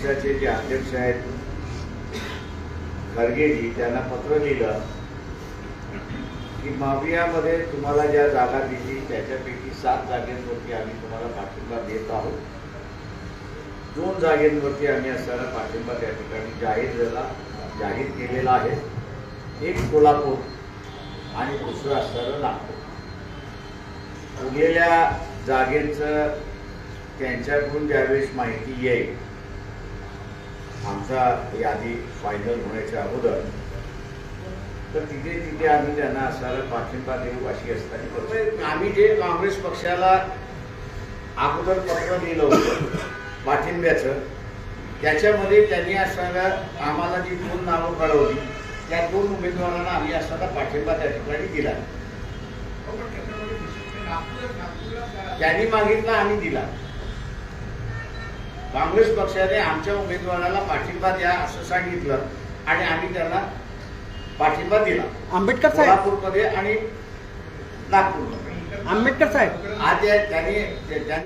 पक्षाचे जे अध्यक्ष आहेत खरगेजी त्यांना पत्र लिहिलं की माफियामध्ये तुम्हाला ज्या जागा दिली त्याच्यापैकी सात जागेंवरती आम्ही तुम्हाला पाठिंबा देत आहोत. दोन जागेंवरती आम्ही असताना पाठिंबा त्या ठिकाणी जाहीर झाला जाहीर केलेला आहे. एक कोल्हापूर आणि दुसरं असताना नागपूर. उरलेल्या जागेचं त्यांच्याकडून ज्यावेळेस माहिती येईल आमचा यादी फायनल होण्याच्या अगोदर तर तिथे तिथे आम्ही त्यांना असणारा पाठिंबा देऊ अशी असताना आम्ही जे काँग्रेस पक्षाला अगोदर पत्र लिहिलं होतं पाठिंब्याचं त्याच्यामध्ये त्यांनी असणारा आम्हाला जी दोन नावं कळवली त्या दोन उमेदवारांना आम्ही असणारा पाठिंबा त्या ठिकाणी दिला. त्यांनी मागितला आम्ही दिला. काँग्रेस पक्षाने आमच्या उमेदवाराला पाठिंबा द्या असं सांगितलं आणि आम्ही त्यांना पाठिंबा दिला. आंबेडकर साहेब. आणि नागपूरमध्ये. आंबेडकर साहेब. आज त्या- त्यांनी त्या- त्यांनी